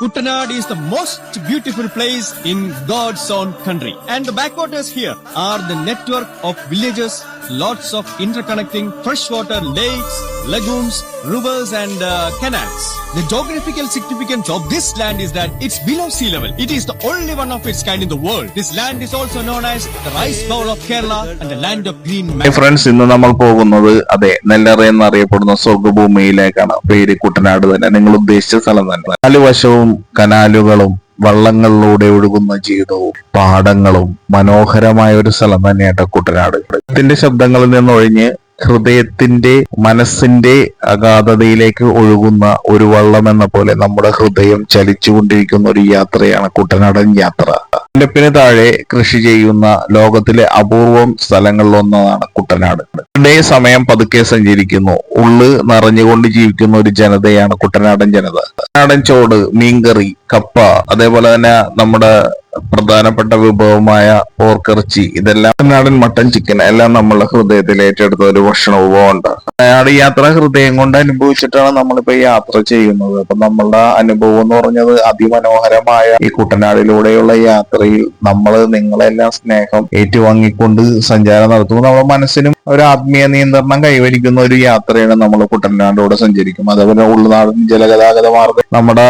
Kuttanad is the most beautiful place in God's own country. And the backwaters here are the network of villages, lots of interconnecting freshwater lakes, lagoons, rivers and uh, canals. The geographical significance of this land is that it's below sea level. It is the only one of its kind in the world. This land is also known as the rice bowl of Kerala and the land of green. Friends ഇന്ന് നമ്മൾ പോകുന്നത് അതെ നെല്ലറ എന്നറിയപ്പെടുന്ന സ്വർഗഭൂമിയിലേക്കാണ് പേര് കുട്ടനാട് തന്നെ നിങ്ങൾ ഉദ്ദേശിച്ച സ്ഥലം തന്നെ നാല് വശവും കനാലുകളും വള്ളങ്ങളിലൂടെ ഒഴുകുന്ന ജീവിതവും പാടങ്ങളും മനോഹരമായ ഒരു സ്ഥലം തന്നെയാട്ടോ കുട്ടനാട്. ഇതിന്റെ ശബ്ദങ്ങളിൽ നിന്നൊഴിഞ്ഞ് ഹൃദയത്തിന്റെ മനസ്സിന്റെ അഗാധതയിലേക്ക് ഒഴുകുന്ന ഒരു വള്ളം എന്ന പോലെ നമ്മുടെ ഹൃദയം ചലിച്ചുകൊണ്ടിരിക്കുന്ന ഒരു യാത്രയാണ് കുട്ടനാടൻ യാത്ര. മുല്ലപ്പിന് താഴെ കൃഷി ചെയ്യുന്ന ലോകത്തിലെ അപൂർവം സ്ഥലങ്ങളിലൊന്നാണ് കുട്ടനാട്. ഇവിടെ സമയം പതുക്കെ സഞ്ചരിക്കുന്നു. ഉള്ളു നിറഞ്ഞുകൊണ്ട് ജീവിക്കുന്ന ഒരു ജനതയാണ് കുട്ടനാടൻ ജനത. കുട്ടനാടൻ ചോട് മീൻകറി കപ്പ അതേപോലെ തന്നെ നമ്മുടെ പ്രധാനപ്പെട്ട വിഭവമായ പോർക്കിറച്ചി ഇതെല്ലാം നാടൻ മട്ടൻ ചിക്കൻ എല്ലാം നമ്മളുടെ ഹൃദയത്തിൽ ഏറ്റെടുത്ത ഒരു ഭക്ഷണ വിഭവമുണ്ട്. അയാളുടെ യാത്ര ഹൃദയം കൊണ്ട് അനുഭവിച്ചിട്ടാണ് നമ്മളിപ്പോ യാത്ര ചെയ്യുന്നത്. അപ്പൊ നമ്മളുടെ അനുഭവം എന്ന് പറഞ്ഞത് അതിമനോഹരമായ ഈ കുട്ടനാടിലൂടെയുള്ള യാത്രയിൽ നമ്മൾ നിങ്ങളെല്ലാം സ്നേഹം ഏറ്റുവാങ്ങിക്കൊണ്ട് സഞ്ചാരം നടത്തുമ്പോൾ നമ്മുടെ മനസ്സിനും ഒരു ആത്മീയ നിയന്ത്രണം കൈവരിക്കുന്ന ഒരു യാത്രയാണ് നമ്മൾ കുട്ടനാടിലൂടെ സഞ്ചരിക്കും. അതേപോലെ ഉൾനാടൻ ജലഗതാഗത മാർഗം നമ്മുടെ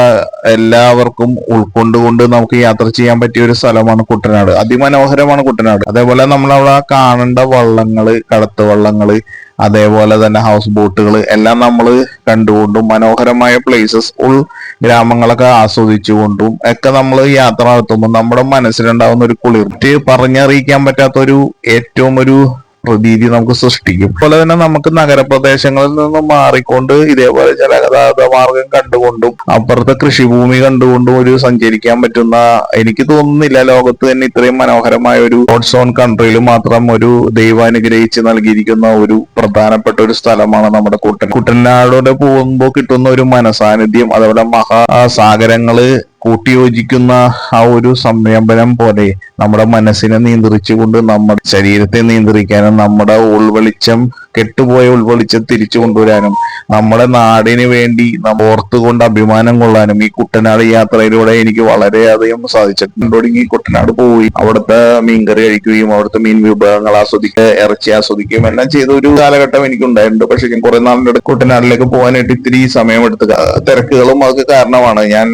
എല്ലാവർക്കും ഉൾക്കൊണ്ടുകൊണ്ട് നമുക്ക് യാത്ര ചെയ്യാൻ പറ്റിയ ഒരു സ്ഥലമാണ് കുട്ടനാട്. അതിമനോഹരമാണ് കുട്ടനാട്. അതേപോലെ നമ്മൾ അവിടെ കാണേണ്ട വള്ളങ്ങൾ കടത്ത് വള്ളങ്ങൾ അതേപോലെ തന്നെ ഹൗസ് ബോട്ടുകൾ എല്ലാം നമ്മൾ കണ്ടുകൊണ്ടും മനോഹരമായ പ്ലേസസ് ഉൾ ഗ്രാമങ്ങളൊക്കെ ആസ്വദിച്ചുകൊണ്ടും ഒക്കെ നമ്മൾ യാത്ര നടത്തുമ്പോൾ നമ്മുടെ മനസ്സിലുണ്ടാവുന്ന ഒരു കുളിർത്ത് പറഞ്ഞറിയിക്കാൻ പറ്റാത്ത ഒരു ഏറ്റവും ഒരു പ്രതീതി നമുക്ക് സൃഷ്ടിക്കും. അതുപോലെ തന്നെ നമുക്ക് നഗരപ്രദേശങ്ങളിൽ നിന്ന് മാറിക്കൊണ്ട് ഇതേപോലെ ജലഗതാഗത മാർഗം കണ്ടുകൊണ്ടും അപ്പുറത്തെ കൃഷിഭൂമി കണ്ടുകൊണ്ടും ഒരു സഞ്ചരിക്കാൻ പറ്റുന്ന എനിക്ക് തോന്നുന്നില്ല ലോകത്ത് തന്നെ ഇത്രയും മനോഹരമായ ഒരു ഹോട്ട് ഓൺ കൺട്രിയിൽ മാത്രം ഒരു ദൈവം അനുഗ്രഹിച്ച് നൽകിയിരിക്കുന്ന ഒരു പ്രധാനപ്പെട്ട ഒരു സ്ഥലമാണ് നമ്മുടെ കുട്ടൻ. കുട്ടനാടോടെ പോകുമ്പോൾ കിട്ടുന്ന ഒരു മനസാന്നിധ്യം അതുപോലെ മഹാസാഗരങ്ങൾ കൂട്ടിയോജിക്കുന്ന ആ ഒരു സംരംഭനം പോലെ നമ്മുടെ മനസ്സിനെ നിയന്ത്രിച്ചുകൊണ്ട് നമ്മുടെ ശരീരത്തെ നിയന്ത്രിക്കാനും നമ്മുടെ ഉൾവെളിച്ചം കെട്ടുപോയ ഉൾവെളിച്ചം തിരിച്ചു കൊണ്ടുവരാനും നമ്മുടെ നാടിന് വേണ്ടി ഓർത്തുകൊണ്ട് അഭിമാനം കൊള്ളാനും ഈ കുട്ടനാട് യാത്രയിലൂടെ എനിക്ക് വളരെയധികം സാധിച്ചിട്ടുണ്ട്. ഈ കുട്ടനാട് പോയി അവിടുത്തെ മീൻകറി കഴിക്കുകയും അവിടുത്തെ മീൻ വിഭവങ്ങൾ ആസ്വദിക്കുക ഇറച്ചി ആസ്വദിക്കുകയും എല്ലാം ചെയ്ത ഒരു കാലഘട്ടം എനിക്കുണ്ടായിട്ടുണ്ട്. പക്ഷെ ഞാൻ കുറെ നാളിന്റെ ഇടയ്ക്ക് കുട്ടനാട്ടിലേക്ക് പോകാനായിട്ട് ഇത്തിരി സമയമെടുത്ത് തിരക്കുകളും അതൊക്കെ കാരണമാണ്. ഞാൻ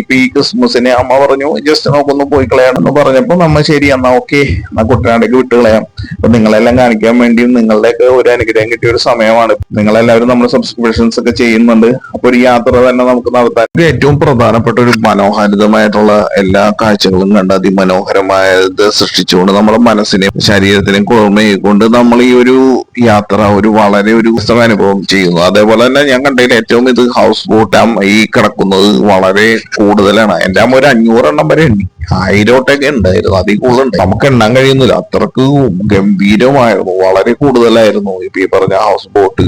ഇപ്പൊ ഈ ക്രിസ്മസിന് അമ്മ പറഞ്ഞു ജസ്റ്റ് നമുക്കൊന്ന് പോയി കളയാണെന്ന് പറഞ്ഞപ്പോ നമ്മ ശരി എന്നാ ഓക്കെ എന്നാ കുട്ടനാടേക്ക് വിട്ട് കളയാം. അപ്പൊ നിങ്ങളെല്ലാം കാണിക്കാൻ വേണ്ടിയും നിങ്ങളുടെയൊക്കെ ഒരു അനുഗ്രഹം കിട്ടിയ ഒരു സമയമാണ്. നിങ്ങളെല്ലാവരും നമ്മുടെ സബ്സ്ക്രിപ്ഷൻസ് ഒക്കെ ചെയ്യുന്നുണ്ട്. അപ്പൊ ഒരു യാത്ര തന്നെ നമുക്ക് നടത്താൻ. ഏറ്റവും പ്രധാനപ്പെട്ട ഒരു മനോഹാരിതമായിട്ടുള്ള എല്ലാ കാഴ്ചകളും കണ്ട് അതിമനോഹരമായത് സൃഷ്ടിച്ചുകൊണ്ട് നമ്മുടെ മനസ്സിനെയും ശരീരത്തിനെയും കുളിർമയെക്കൊണ്ട് നമ്മൾ ഈ ഒരു യാത്ര ഒരു വളരെ ഒരു അനുഭവം ചെയ്യുന്നു. അതേപോലെ തന്നെ ഞാൻ കണ്ടതിൽ ഏറ്റവും ഇത് ഹൗസ് ബോട്ട് ഈ കിടക്കുന്നത് വളരെ കൂടുതലാണ്. എന്റെ അമ്മ ഒരു അഞ്ഞൂറെണ്ണം വരെ എണ്ണി ആയിരോട്ടൊക്കെ ഉണ്ടായിരുന്നു അതിൽ കൂടുതലുണ്ട്. നമുക്ക് എണ്ണാൻ കഴിയുന്നില്ല. അത്രയ്ക്ക് ഗംഭീരമായിരുന്നു വളരെ കൂടുതലായിരുന്നു ഇപ്പൊ ഈ പറഞ്ഞ ഹൗസ് ബോട്ട്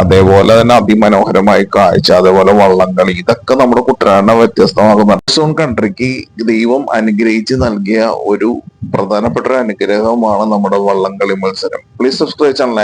അതേപോലെ തന്നെ അതിമനോഹരമായി കാഴ്ച അതേപോലെ വള്ളംകളി. ഇതൊക്കെ നമ്മുടെ കുട്ടനാടിനെ വ്യത്യസ്തമാകുന്നുണ്ട് സോൺ കൺട്രിക്ക് ദൈവം അനുഗ്രഹിച്ച് നൽകിയ ഒരു പ്രധാനപ്പെട്ട ഒരു അനുഗ്രഹമാണ് നമ്മുടെ വള്ളംകളി മത്സരം. Please subscribe channel